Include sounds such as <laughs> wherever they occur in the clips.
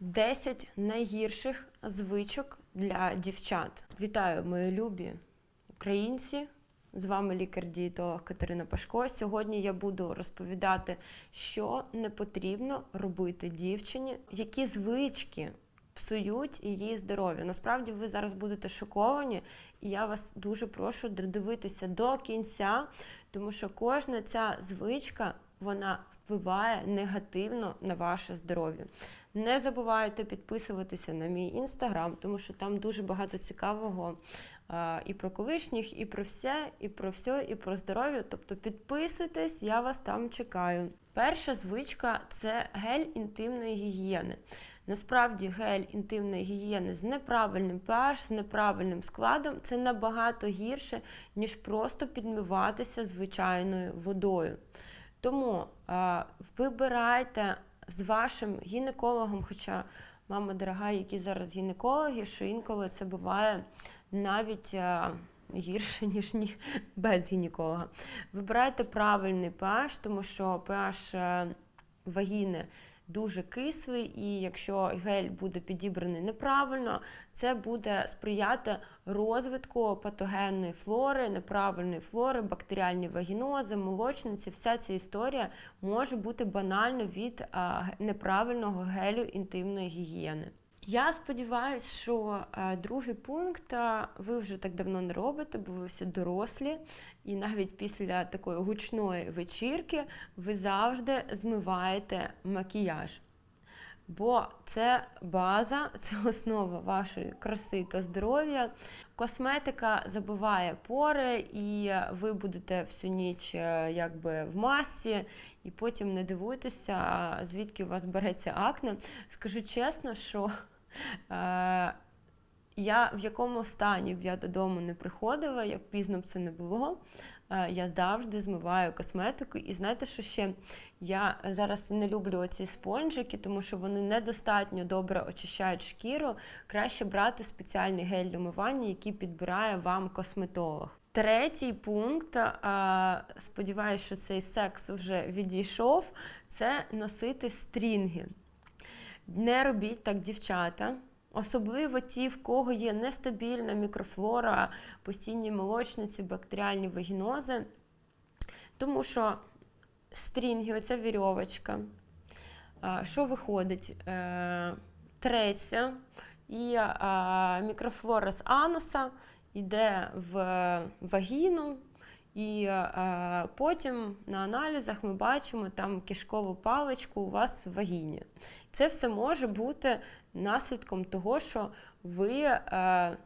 10 найгірших звичок для дівчат. Вітаю, мої любі українці. З вами лікар-дієтолог Катерина Пашко. Сьогодні я буду розповідати, що не потрібно робити дівчині, які звички псують її здоров'я. Насправді ви зараз будете шоковані, і я вас дуже прошу додивитися до кінця, тому що кожна ця звичка вона впливає негативно на ваше здоров'я. Не забувайте підписуватися на мій інстаграм, тому що там дуже багато цікавого і про колишніх, і про все, і про все, і про здоров'я. Тобто підписуйтесь, я вас там чекаю. Перша звичка це гель інтимної гігієни. Насправді гель інтимної гігієни з неправильним pH, з неправильним складом це набагато гірше, ніж просто підмиватися звичайною водою. Тому а, вибирайте з вашим гінекологом, хоча, мама дорога, які зараз гінекологи, що інколи це буває навіть а, гірше, <laughs> ніж ні, без гінеколога. Вибирайте правильний pH, тому що pH е, вагіни дуже кислий, і якщо гель буде підібраний неправильно, це буде сприяти розвитку патогенної флори, неправильної флори, бактеріальні вагінози, молочниці. Вся ця історія може бути банально від неправильного гелю інтимної гігієни. Я сподіваюся, що е, другий пункт ви вже так давно не робите, бо ви всі дорослі, і навіть після такої гучної вечірки ви завжди змиваєте макіяж. Бо це база, <laughs> це основа вашої краси та здоров'я. Косметика забиває пори, і ви будете всю ніч е, якби в масці, і потім не дивуйтеся, звідки у вас береться акне. Скажу чесно, що е, я в якому стані б я додому не приходила, як пізно б це не було. е, Я завжди змиваю косметику. І знаєте, що ще я зараз не люблю оці спонжики, тому що вони недостатньо добре очищають шкіру. Краще брати спеціальний гель для умивання, який підбирає вам косметолог. Третій пункт, сподіваюся, що цей секс вже відійшов, це носити стрінги. Не робіть так, дівчата. Особливо ті, в кого є нестабільна мікрофлора, постійні молочниці, бактеріальні вагінози. Тому що стрінги, оця вірьовочка, що виходить? Е, Треться, і мікрофлора з ануса йде в вагіну, і е, потім на аналізах ми бачимо там кишкову паличку у вас в вагіні. Це все може бути наслідком того, що ви е,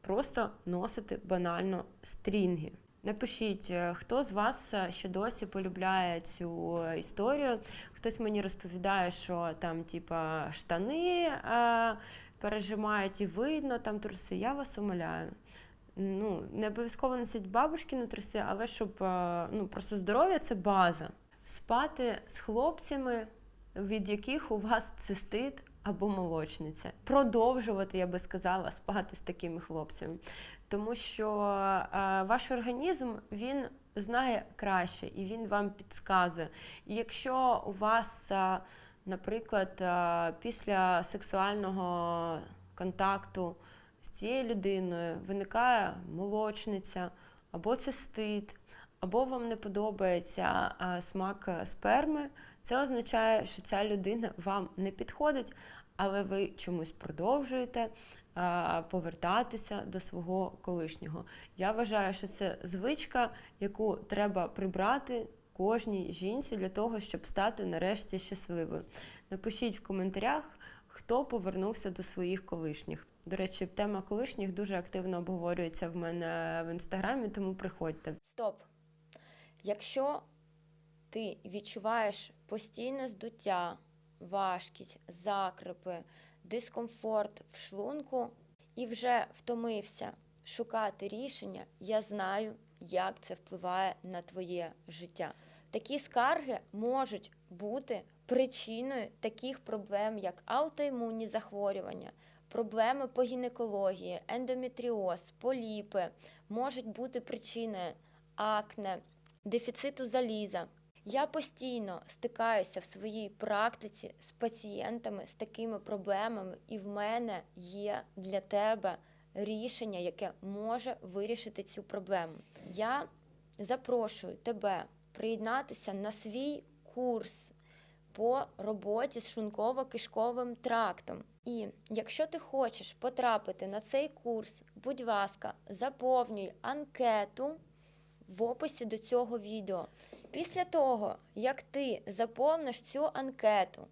просто носите банально стрінги. Напишіть, е, хто з вас е, ще досі полюбляє цю історію. Хтось мені розповідає, що там, типа, штани е, пережимають і видно там труси. Я вас умоляю. Ну, не обов'язково носить бабушкіни труси, але щоб е, ну, просто здоров'я це база. Спати з хлопцями, від яких у вас цистит або молочниця. Продовжувати, я би сказала, спати з такими хлопцями. Тому що е, ваш організм він знає краще і він вам підказує. І якщо у вас, е, наприклад, е, після сексуального контакту цією людиною виникає молочниця або цистит, або вам не подобається смак е, сперми, це означає, що ця людина вам не підходить, але ви чомусь продовжуєте повертатися до свого колишнього. Я вважаю, що це звичка, яку треба прибрати кожній жінці для того, щоб стати нарешті щасливою. Напишіть в коментарях, хто повернувся до своїх колишніх. До речі, тема колишніх дуже активно обговорюється в мене в інстаграмі, тому приходьте. Стоп. Якщо ти відчуваєш постійне здуття, важкість, закрипи, дискомфорт в шлунку і вже втомився шукати рішення, я знаю, як це впливає на твоє життя. Такі скарги можуть бути причиною таких проблем, як аутоімунні захворювання, проблеми по гінекології, ендометріоз, поліпи, можуть бути причиною акне, дефіциту заліза. Я постійно стикаюся в своїй практиці з пацієнтами з такими проблемами, і в мене є для тебе рішення, яке може вирішити цю проблему. Я запрошую тебе приєднатися на свій курс по роботі з шлунково-кишковим трактом. І якщо ти хочеш потрапити на цей курс, будь ласка, заповнюй анкету в описі до цього відео. Після того, як ти заповниш цю анкету,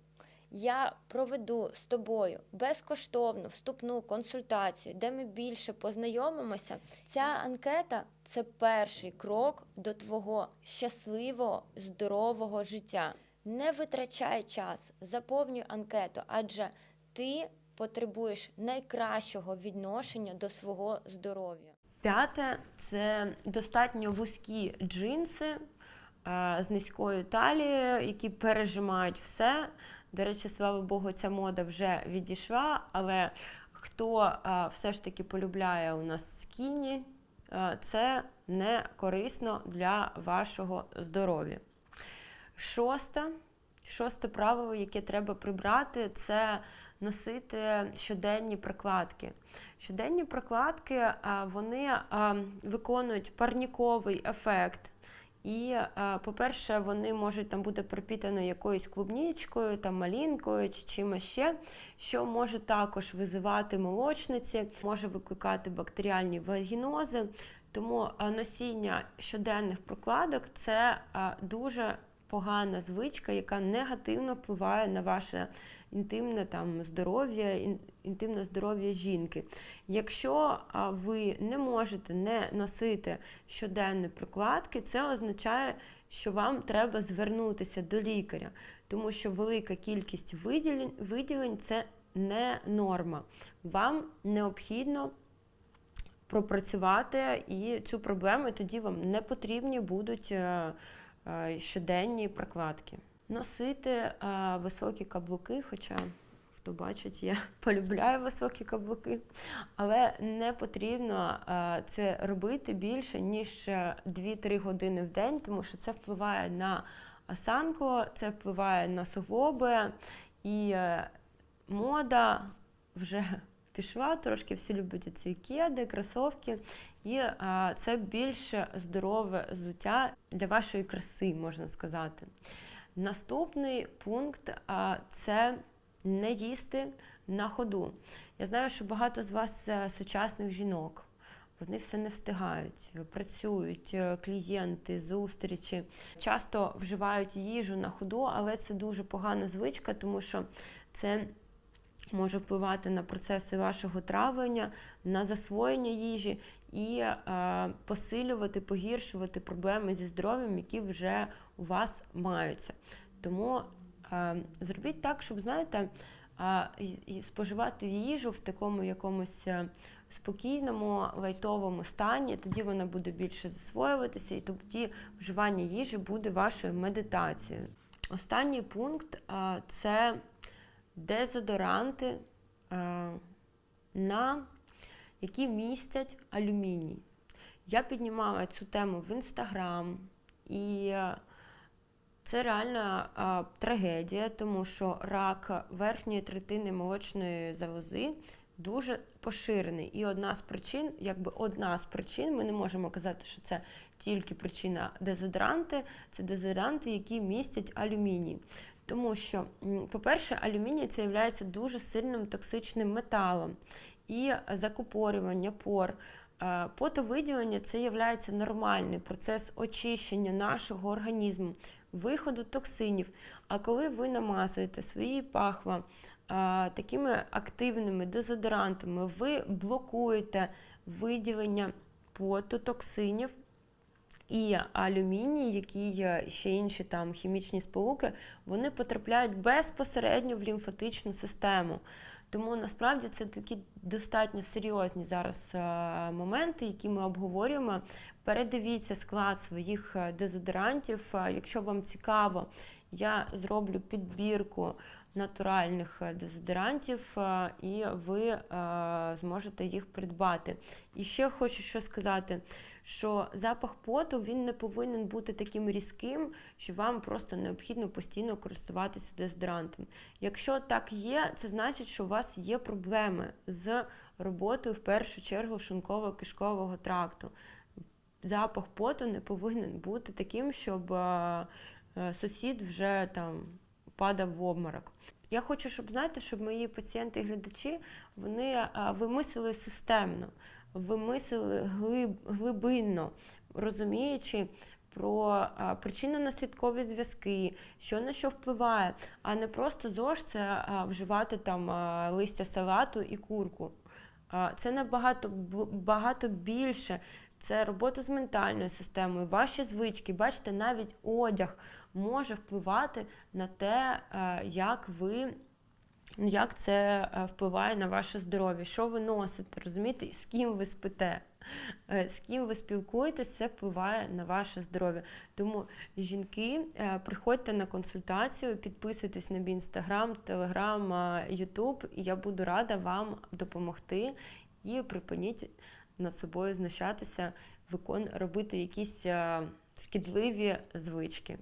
я проведу з тобою безкоштовну вступну консультацію, де ми більше познайомимося. Ця анкета це перший крок до твого щасливого, здорового життя. Не витрачай час, заповнюй анкету, адже ти потребуєш найкращого відношення до свого здоров'я. П'яте це достатньо вузькі джинси е, з низькою талією, які пережимають все. До речі, слава Богу, ця мода вже відійшла, але хто е, все ж таки полюбляє у нас скіні, е, це не корисно для вашого здоров'я. Шосте, шосте правило, яке треба прибрати, це носити щоденні прокладки. Щоденні прокладки вони виконують парніковий ефект. І, по-перше, вони можуть там бути пропітані якоюсь клубничкою, там малінкою чи чимось ще, що може також визивати молочниці, може викликати бактеріальні вагінози. Тому носіння щоденних прокладок це дуже погана звичка, яка негативно впливає на ваше інтимне там здоров'я, інтимне здоров'я жінки. Якщо ви не можете не носити щоденні прикладки, це означає, що вам треба звернутися до лікаря, тому що велика кількість виділень, виділень це не норма. Вам необхідно пропрацювати і цю проблему, і тоді вам не потрібні будуть е, щоденні прокладки. Носити е, високі каблуки, хоча хто бачить, я <laughs> полюбляю високі каблуки, але не потрібно е, це робити більше ніж е, 2-3 години в день, тому що це впливає на осанку, це впливає на суглоби і е, мода вже пішла, трошки всі люблять ці кеди, кросовки, і а, це більш здорове взуття для вашої краси, можна сказати. Наступний пункт а, це не їсти на ходу. Я знаю, що багато з вас е, сучасних жінок. Вони все не встигають, працюють е, клієнти, зустрічі, часто вживають їжу на ходу, але це дуже погана звичка, тому що це може впливати на процеси вашого травлення, на засвоєння їжі і е, посилювати, погіршувати проблеми зі здоров'ям, які вже у вас маються. Тому е, зробіть так, щоб знаєте, е, і, споживати їжу в такому якомусь е, спокійному, лайтовому стані, тоді вона буде більше засвоюватися, і тоді вживання їжі буде вашою медитацією. Останній пункт е, це дезодоранти, е, на які містять алюміній. Я піднімала цю тему в інстаграм, і е, це реальна е, трагедія, тому що рак верхньої третини молочної залози дуже поширений. І одна з причин, якби одна з причин, ми не можемо казати, що це тільки причина дезодоранти, це дезодоранти, які містять алюміній. Тому що, по-перше, алюміній це є дуже сильним токсичним металом. І закупорювання пор, е, потовиділення це є нормальний процес очищення нашого організму, виходу токсинів. А коли ви намазуєте свої пахва е, такими активними дезодорантами, ви блокуєте виділення поту токсинів. І алюміній, які є ще інші там хімічні сполуки, вони потрапляють безпосередньо в лімфатичну систему. Тому насправді це такі достатньо серйозні зараз е, моменти, які ми обговорюємо. Передивіться склад своїх е, дезодорантів. Е, Якщо вам цікаво, я зроблю підбірку натуральних е, дезодорантів, е, і ви е, зможете їх придбати. І ще хочу що сказати, що запах поту він не повинен бути таким різким, що вам просто необхідно постійно користуватися дезодорантом. Якщо так є, це значить, що у вас є проблеми з роботою в першу чергу шлунково-кишкового тракту. Запах поту не повинен бути таким, щоб сусід вже там падав в обморок. Я хочу, щоб знаєте, щоб мої пацієнти і глядачі вони е, ви мислили системно, ви мислили глиб, глибинно, розуміючи про е, причинно-наслідкові зв'язки, що на що впливає, а не просто ЗОЖ це е, вживати там листя салату і курку. Це набагато багато більше. Це робота з ментальною системою, ваші звички. Бачите, навіть одяг може впливати на те, е, як ви. Як це е, впливає на ваше здоров'я? Що ви носите? Розумієте, з ким ви спите, е, з ким ви спілкуєтесь, це впливає на ваше здоров'я. Тому жінки, приходьте на консультацію, підписуйтесь на мій інстаграм, телеграм, ютуб, я буду рада вам допомогти і припиніть над собою знущатися, викон... робити якісь е, шкідливі звички.